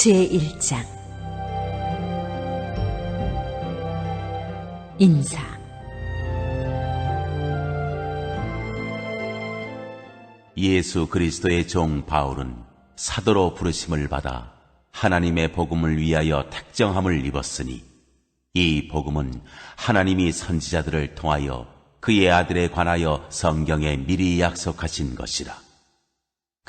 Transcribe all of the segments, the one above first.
제1장 인사 예수 그리스도의 종 바울은 사도로 부르심을 받아 하나님의 복음을 위하여 택정함을 입었으니 이 복음은 하나님이 선지자들을 통하여 그의 아들에 관하여 성경에 미리 약속하신 것이라.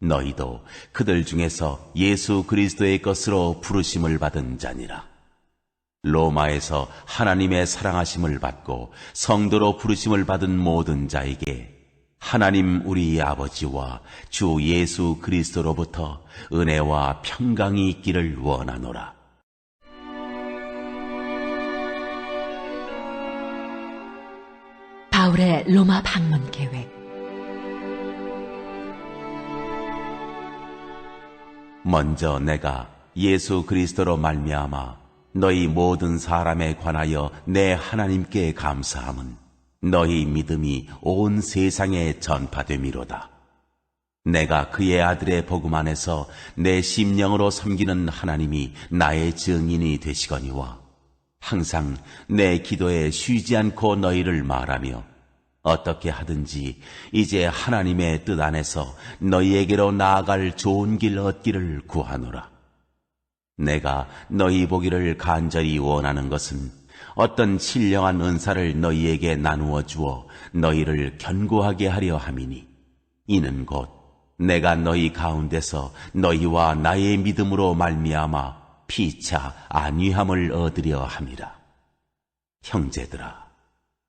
너희도 그들 중에서 예수 그리스도의 것으로 부르심을 받은 자니라. 로마에서 하나님의 사랑하심을 받고 성도로 부르심을 받은 모든 자에게 하나님 우리 아버지와 주 예수 그리스도로부터 은혜와 평강이 있기를 원하노라. 바울의 로마 방문 계획 먼저 내가 예수 그리스도로 말미암아 너희 모든 사람에 관하여 내 하나님께 감사함은 너희 믿음이 온 세상에 전파됨이로다. 내가 그의 아들의 복음 안에서 내 심령으로 섬기는 하나님이 나의 증인이 되시거니와 항상 내 기도에 쉬지 않고 너희를 말하며 어떻게 하든지 이제 하나님의 뜻 안에서 너희에게로 나아갈 좋은 길 얻기를 구하노라. 내가 너희 보기를 간절히 원하는 것은 어떤 신령한 은사를 너희에게 나누어 주어 너희를 견고하게 하려 함이니 이는 곧 내가 너희 가운데서 너희와 나의 믿음으로 말미암아 피차 안위함을 얻으려 함이라. 형제들아,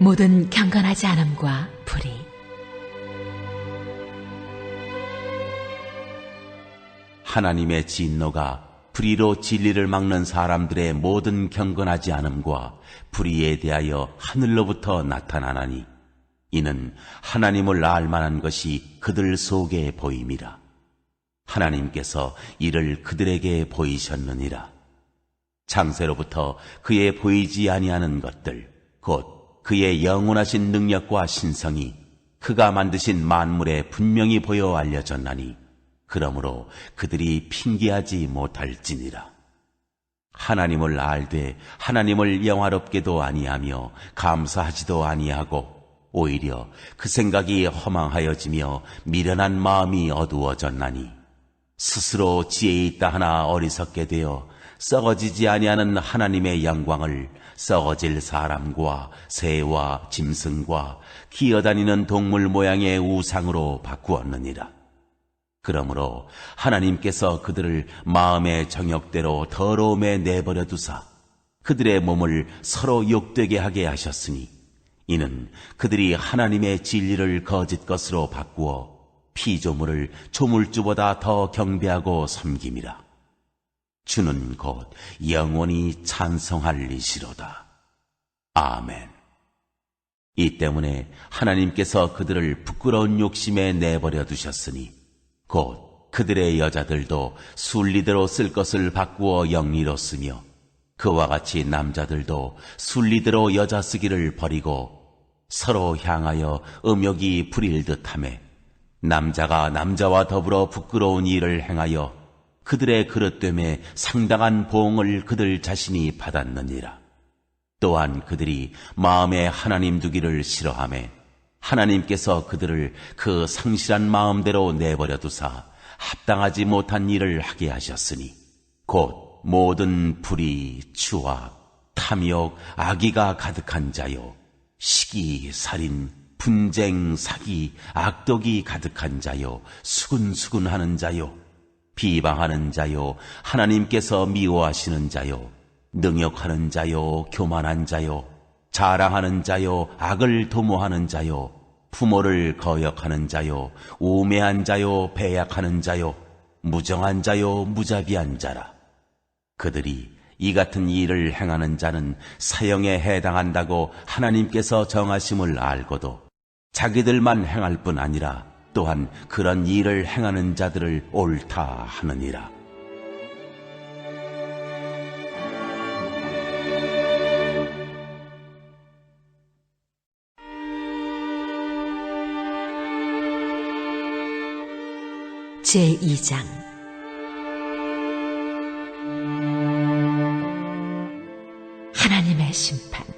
모든 경건하지 않음과 불의 하나님의 진노가 불의로 진리를 막는 사람들의 모든 경건하지 않음과 불의에 대하여 하늘로부터 나타나나니 이는 하나님을 알 만한 것이 그들 속에 보임이라. 하나님께서 이를 그들에게 보이셨느니라. 창세로부터 그의 보이지 아니하는 것들, 곧 그의 영원하신 능력과 신성이 그가 만드신 만물에 분명히 보여 알려졌나니, 그러므로 그들이 핑계하지 못할지니라. 하나님을 알되 하나님을 영화롭게도 아니하며 감사하지도 아니하고 오히려 그 생각이 허망하여지며 미련한 마음이 어두워졌나니 스스로 지혜 있다 하나 어리석게 되어 썩어지지 아니하는 하나님의 영광을 썩어질 사람과 새와 짐승과 기어다니는 동물 모양의 우상으로 바꾸었느니라. 그러므로 하나님께서 그들을 마음의 정욕대로 더러움에 내버려 두사 그들의 몸을 서로 욕되게 하게 하셨으니 이는 그들이 하나님의 진리를 거짓 것으로 바꾸어 피조물을 조물주보다 더 경배하고 섬김이라. 주는 곧 영원히 찬성할 이시로다. 아멘. 이 때문에 하나님께서 그들을 부끄러운 욕심에 내버려 두셨으니 곧 그들의 여자들도 순리대로 쓸 것을 바꾸어 영리로 쓰며 그와 같이 남자들도 순리대로 여자 쓰기를 버리고 서로 향하여 음욕이 부릴 듯하매 남자가 남자와 더불어 부끄러운 일을 행하여 그들의 그릇됨에 상당한 보응을 그들 자신이 받았느니라. 또한 그들이 마음에 하나님 두기를 싫어하매 하나님께서 그들을 그 상실한 마음대로 내버려 두사 합당하지 못한 일을 하게 하셨으니 곧 모든 불의, 추악, 탐욕, 악의가 가득한 자요 시기, 살인, 분쟁, 사기, 악독이 가득한 자요 수근수근하는 자요 비방하는 자요 하나님께서 미워하시는 자요 능욕하는 자요 교만한 자요 자랑하는 자요 악을 도모하는 자요 부모를 거역하는 자요 우매한 자요 배약하는 자요 무정한 자요 무자비한 자라. 그들이 이 같은 일을 행하는 자는 사형에 해당한다고 하나님께서 정하심을 알고도 자기들만 행할 뿐 아니라 또한 그런 일을 행하는 자들을 옳다 하느니라. 제2장 하나님의 심판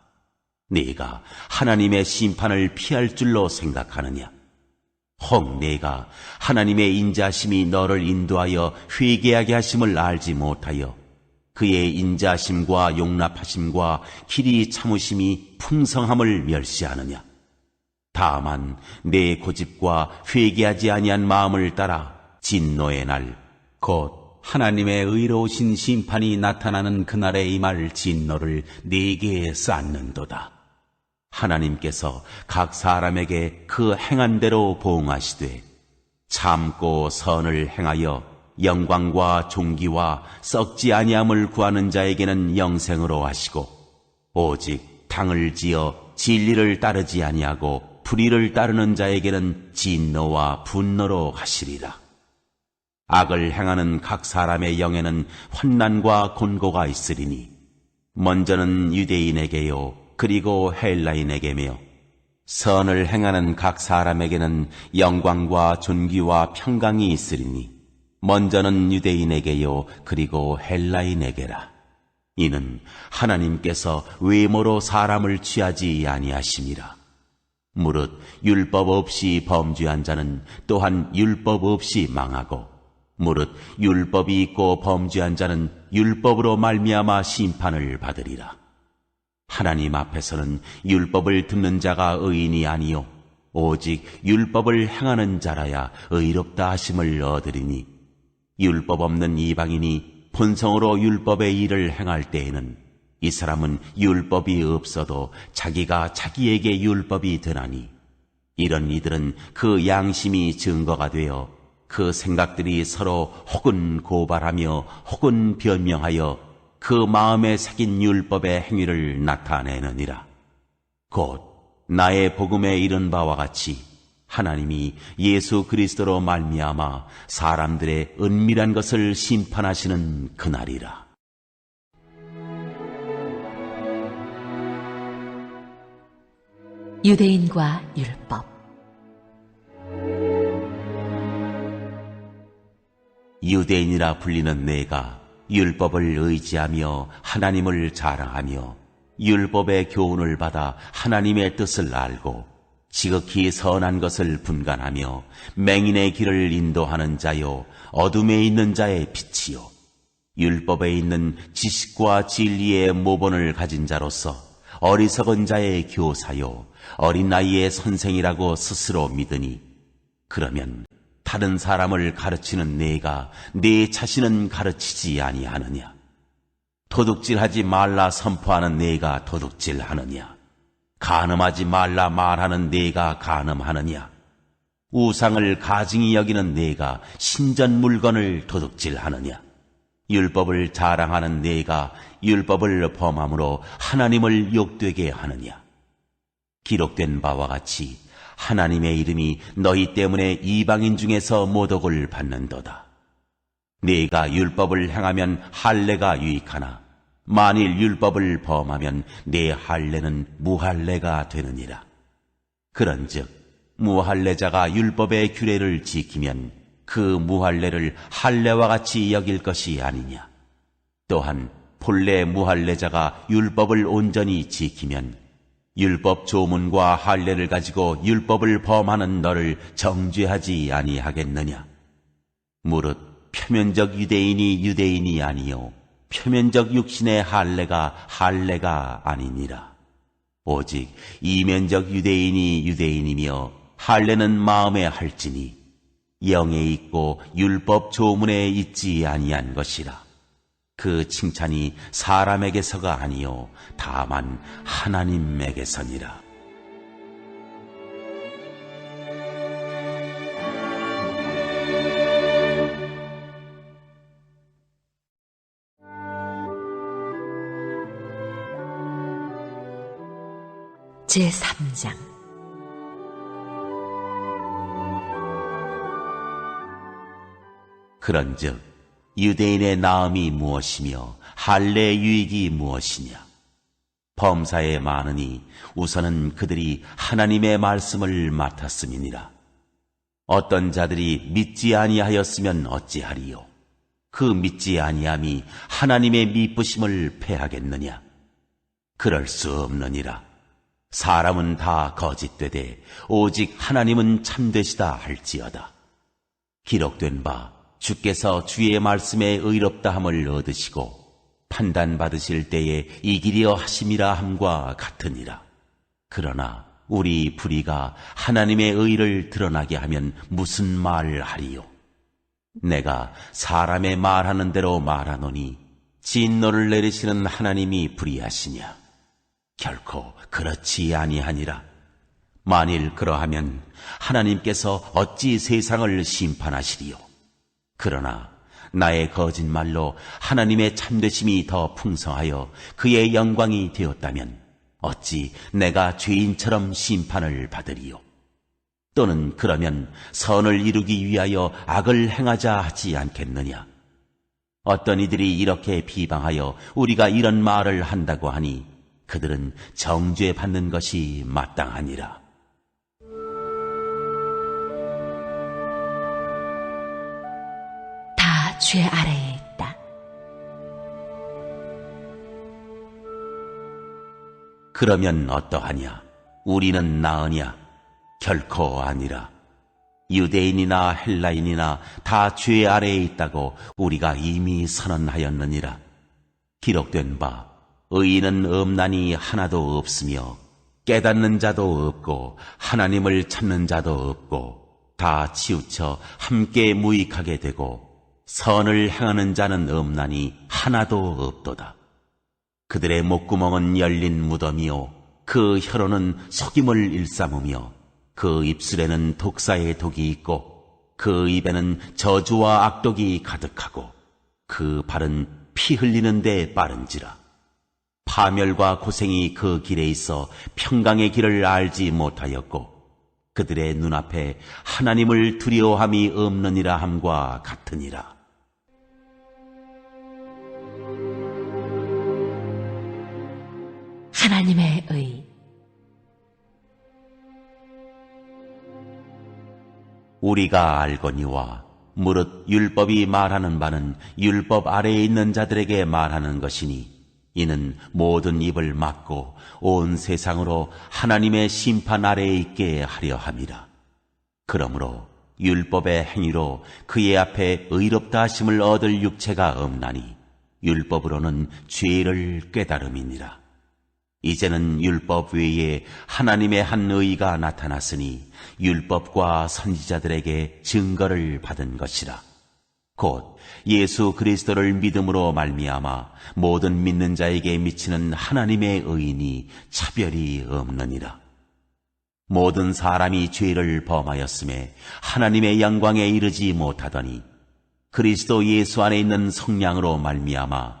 네가 하나님의 심판을 피할 줄로 생각하느냐? 혹 네가 하나님의 인자심이 너를 인도하여 회개하게 하심을 알지 못하여 그의 인자심과 용납하심과 길이 참으심이 풍성함을 멸시하느냐? 다만 내 고집과 회개하지 아니한 마음을 따라 진노의 날, 곧 하나님의 의로우신 심판이 나타나는 그날에 임할 진노를 네게 쌓는도다. 하나님께서 각 사람에게 그 행한 대로 보응하시되 참고 선을 행하여 영광과 존귀와 썩지 아니함을 구하는 자에게는 영생으로 하시고 오직 당을 지어 진리를 따르지 아니하고 불의를 따르는 자에게는 진노와 분노로 하시리라. 악을 행하는 각 사람의 영에는 환난과 곤고가 있으리니 먼저는 유대인에게요 그리고 헬라인에게며 선을 행하는 각 사람에게는 영광과 존귀와 평강이 있으리니 먼저는 유대인에게요 그리고 헬라인에게라. 이는 하나님께서 외모로 사람을 취하지 아니하심이라. 무릇 율법 없이 범죄한 자는 또한 율법 없이 망하고 무릇 율법이 있고 범죄한 자는 율법으로 말미암아 심판을 받으리라 하나님 앞에서는 율법을 듣는 자가 의인이 아니요 오직 율법을 행하는 자라야 의롭다 하심을 얻으리니 율법 없는 이방인이 본성으로 율법의 일을 행할 때에는 이 사람은 율법이 없어도 자기가 자기에게 율법이 되나니 이런 이들은 그 양심이 증거가 되어 그 생각들이 서로 혹은 고발하며 혹은 변명하여 그 마음에 새긴 율법의 행위를 나타내느니라. 곧 나의 복음에 이른 바와 같이 하나님이 예수 그리스도로 말미암아 사람들의 은밀한 것을 심판하시는 그날이라. 유대인과 율법 유대인이라 불리는 내가 율법을 의지하며 하나님을 자랑하며 율법의 교훈을 받아 하나님의 뜻을 알고 지극히 선한 것을 분간하며 맹인의 길을 인도하는 자요 어둠에 있는 자의 빛이요. 율법에 있는 지식과 진리의 모본을 가진 자로서 어리석은 자의 교사요 어린 나이의 선생이라고 스스로 믿으니 그러면 다른 사람을 가르치는 내가 내 자신은 가르치지 아니하느냐? 도둑질하지 말라 선포하는 내가 도둑질하느냐? 간음하지 말라 말하는 내가 간음하느냐? 우상을 가증히 여기는 내가 신전 물건을 도둑질하느냐? 율법을 자랑하는 내가 율법을 범함으로 하나님을 욕되게 하느냐? 기록된 바와 같이 하나님의 이름이 너희 때문에 이방인 중에서 모독을 받는도다. 네가 율법을 행하면 할례가 유익하나 만일 율법을 범하면 내 할례는 무할례가 되느니라. 그런즉 무할례자가 율법의 규례를 지키면 그 무할례를 할례와 같이 여길 것이 아니냐. 또한 본래 무할례자가 율법을 온전히 지키면 율법 조문과 할례를 가지고 율법을 범하는 너를 정죄하지 아니하겠느냐. 무릇 표면적 유대인이 유대인이 아니요 표면적 육신의 할례가 할례가 아니니라. 오직 이면적 유대인이 유대인이며 할례는 마음에 할지니 영에 있고 율법 조문에 있지 아니한 것이라. 그 칭찬이 사람에게서가 아니요 다만 하나님에게서니라. 제3장 그런즉 유대인의 나음이 무엇이며 할례의 유익이 무엇이냐? 범사에 많으니 우선은 그들이 하나님의 말씀을 맡았음이니라. 어떤 자들이 믿지 아니하였으면 어찌하리요? 그 믿지 아니함이 하나님의 미쁘심을 패하겠느냐? 그럴 수 없느니라. 사람은 다 거짓되되 오직 하나님은 참되시다 할지어다. 기록된 바 주께서 주의 말씀에 의롭다함을 얻으시고 판단받으실 때에 이기려 하심이라 함과 같으니라. 그러나 우리 불의가 하나님의 의를 드러나게 하면 무슨 말을 하리요? 내가 사람의 말하는 대로 말하노니 진노를 내리시는 하나님이 불의하시냐? 결코 그렇지 아니하니라. 만일 그러하면 하나님께서 어찌 세상을 심판하시리요? 그러나 나의 거짓말로 하나님의 참되심이 더 풍성하여 그의 영광이 되었다면 어찌 내가 죄인처럼 심판을 받으리요? 또는 그러면 선을 이루기 위하여 악을 행하자 하지 않겠느냐? 어떤 이들이 이렇게 비방하여 우리가 이런 말을 한다고 하니 그들은 정죄 받는 것이 마땅하니라. 죄 아래에 있다. 그러면 어떠하냐? 우리는 나으냐? 결코 아니라. 유대인이나 헬라인이나 다 죄 아래에 있다고 우리가 이미 선언하였느니라. 기록된 바, 의인은 없나니 하나도 없으며, 깨닫는 자도 없고, 하나님을 찾는 자도 없고, 다 치우쳐 함께 무익하게 되고, 선을 행하는 자는 없나니 하나도 없도다. 그들의 목구멍은 열린 무덤이요. 그 혀로는 속임을 일삼으며 그 입술에는 독사의 독이 있고 그 입에는 저주와 악독이 가득하고 그 발은 피 흘리는 데 빠른지라. 파멸과 고생이 그 길에 있어 평강의 길을 알지 못하였고 그들의 눈앞에 하나님을 두려워함이 없느니라 함과 같으니라 하나님의 의 우리가 알거니와 무릇 율법이 말하는 바는 율법 아래에 있는 자들에게 말하는 것이니 이는 모든 입을 막고 온 세상으로 하나님의 심판 아래에 있게 하려 함이라. 그러므로 율법의 행위로 그의 앞에 의롭다 하심을 얻을 육체가 없나니 율법으로는 죄를 깨달음이니라. 이제는 율법 외에 하나님의 한 의가 나타났으니 율법과 선지자들에게 증거를 받은 것이라. 곧 예수 그리스도를 믿음으로 말미암아 모든 믿는 자에게 미치는 하나님의 의인이 차별이 없느니라. 모든 사람이 죄를 범하였음에 하나님의 영광에 이르지 못하더니 그리스도 예수 안에 있는 성량으로 말미암아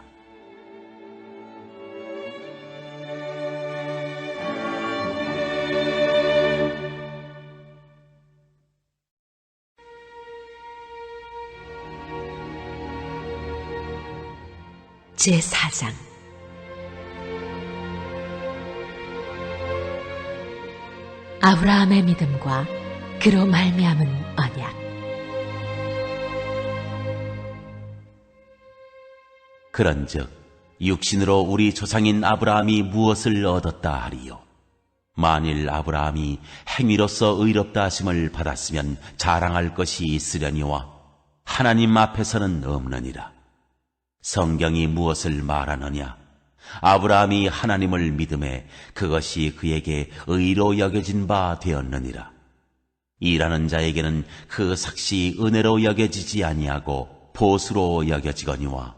제4장 아브라함의 믿음과 그로 말미암은 언약 그런즉 육신으로 우리 조상인 아브라함이 무엇을 얻었다 하리요? 만일 아브라함이 행위로서 의롭다 하심을 받았으면 자랑할 것이 있으려니와 하나님 앞에서는 없느니라. 성경이 무엇을 말하느냐? 아브라함이 하나님을 믿음에 그것이 그에게 의로 여겨진 바 되었느니라. 일하는 자에게는 그 삭시 은혜로 여겨지지 아니하고 보수로 여겨지거니와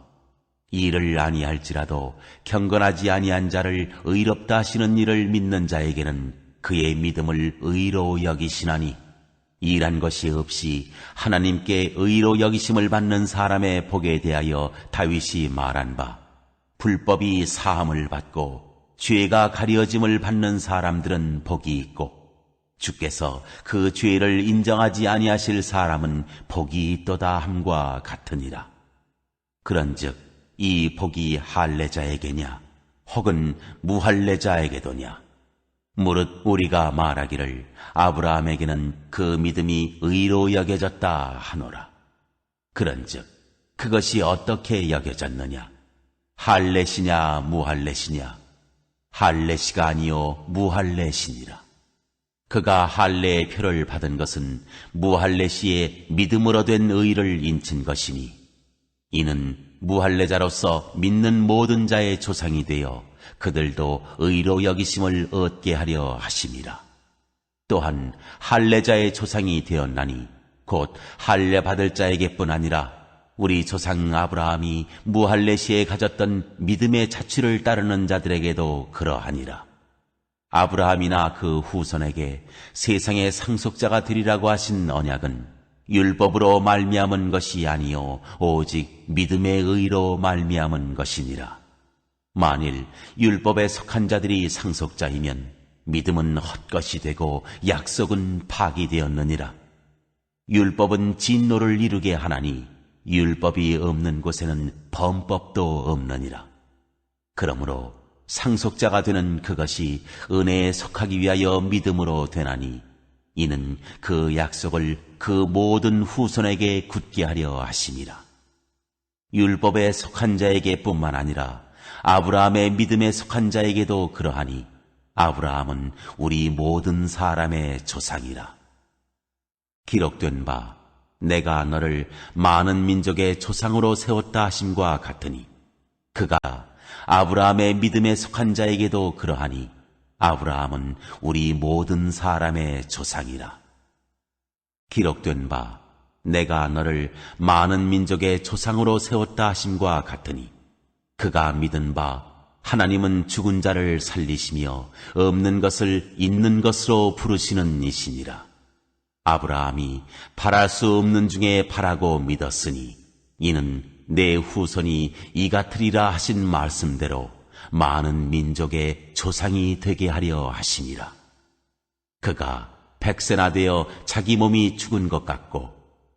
일을 아니할지라도 경건하지 아니한 자를 의롭다 하시는 일을 믿는 자에게는 그의 믿음을 의로 여기시나니 일한 것이 없이 하나님께 의로 여기심을 받는 사람의 복에 대하여 다윗이 말한 바 불법이 사함을 받고 죄가 가려짐을 받는 사람들은 복이 있고 주께서 그 죄를 인정하지 아니하실 사람은 복이 있도다 함과 같으니라. 그런즉 이 복이 할례자에게냐 혹은 무할례자에게도냐 무릇 우리가 말하기를 아브라함에게는 그 믿음이 의로 여겨졌다 하노라. 그런즉 그것이 어떻게 여겨졌느냐? 할례시냐 무할례시냐? 할례시가 아니요 무할례시니라. 그가 할례의 표를 받은 것은 무할례시의 믿음으로 된 의를 인친 것이니 이는 무할례자로서 믿는 모든 자의 조상이 되어 그들도 의로 여기심을 얻게 하려 하심이라. 또한 할례자의 조상이 되었나니 곧 할례 받을 자에게뿐 아니라 우리 조상 아브라함이 무할례 시에 가졌던 믿음의 자취를 따르는 자들에게도 그러하니라. 아브라함이나 그 후손에게 세상의 상속자가 되리라고 하신 언약은 율법으로 말미암은 것이 아니요 오직 믿음의 의로 말미암은 것이니라. 만일 율법에 속한 자들이 상속자이면 믿음은 헛것이 되고 약속은 파기되었느니라. 율법은 진노를 이루게 하나니 율법이 없는 곳에는 범법도 없느니라. 그러므로 상속자가 되는 그것이 은혜에 속하기 위하여 믿음으로 되나니 이는 그 약속을 그 모든 후손에게 굳게 하려 하심이라. 율법에 속한 자에게 뿐만 아니라 아브라함의 믿음에 속한 자에게도 그러하니 아브라함은 우리 모든 사람의 조상이라. 기록된 바 내가 너를 많은 민족의 조상으로 세웠다 하심과 같으니 그가 아브라함의 믿음에 속한 자에게도 그러하니 아브라함은 우리 모든 사람의 조상이라. 기록된 바 내가 너를 많은 민족의 조상으로 세웠다 하심과 같으니 그가 믿은 바 하나님은 죽은 자를 살리시며 없는 것을 있는 것으로 부르시는 이시니라. 아브라함이 바랄 수 없는 중에 바라고 믿었으니 이는 내 후손이 이 같으리라 하신 말씀대로 많은 민족의 조상이 되게 하려 하심이라. 그가 백세나 되어 자기 몸이 죽은 것 같고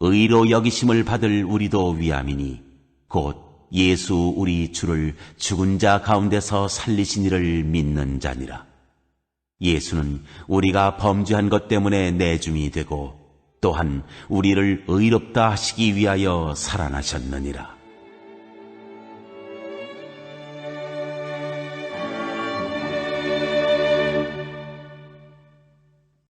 의로 여기심을 받을 우리도 위함이니 곧 예수 우리 주를 죽은 자 가운데서 살리신 이를 믿는 자니라. 예수는 우리가 범죄한 것 때문에 내줌이 되고 또한 우리를 의롭다 하시기 위하여 살아나셨느니라.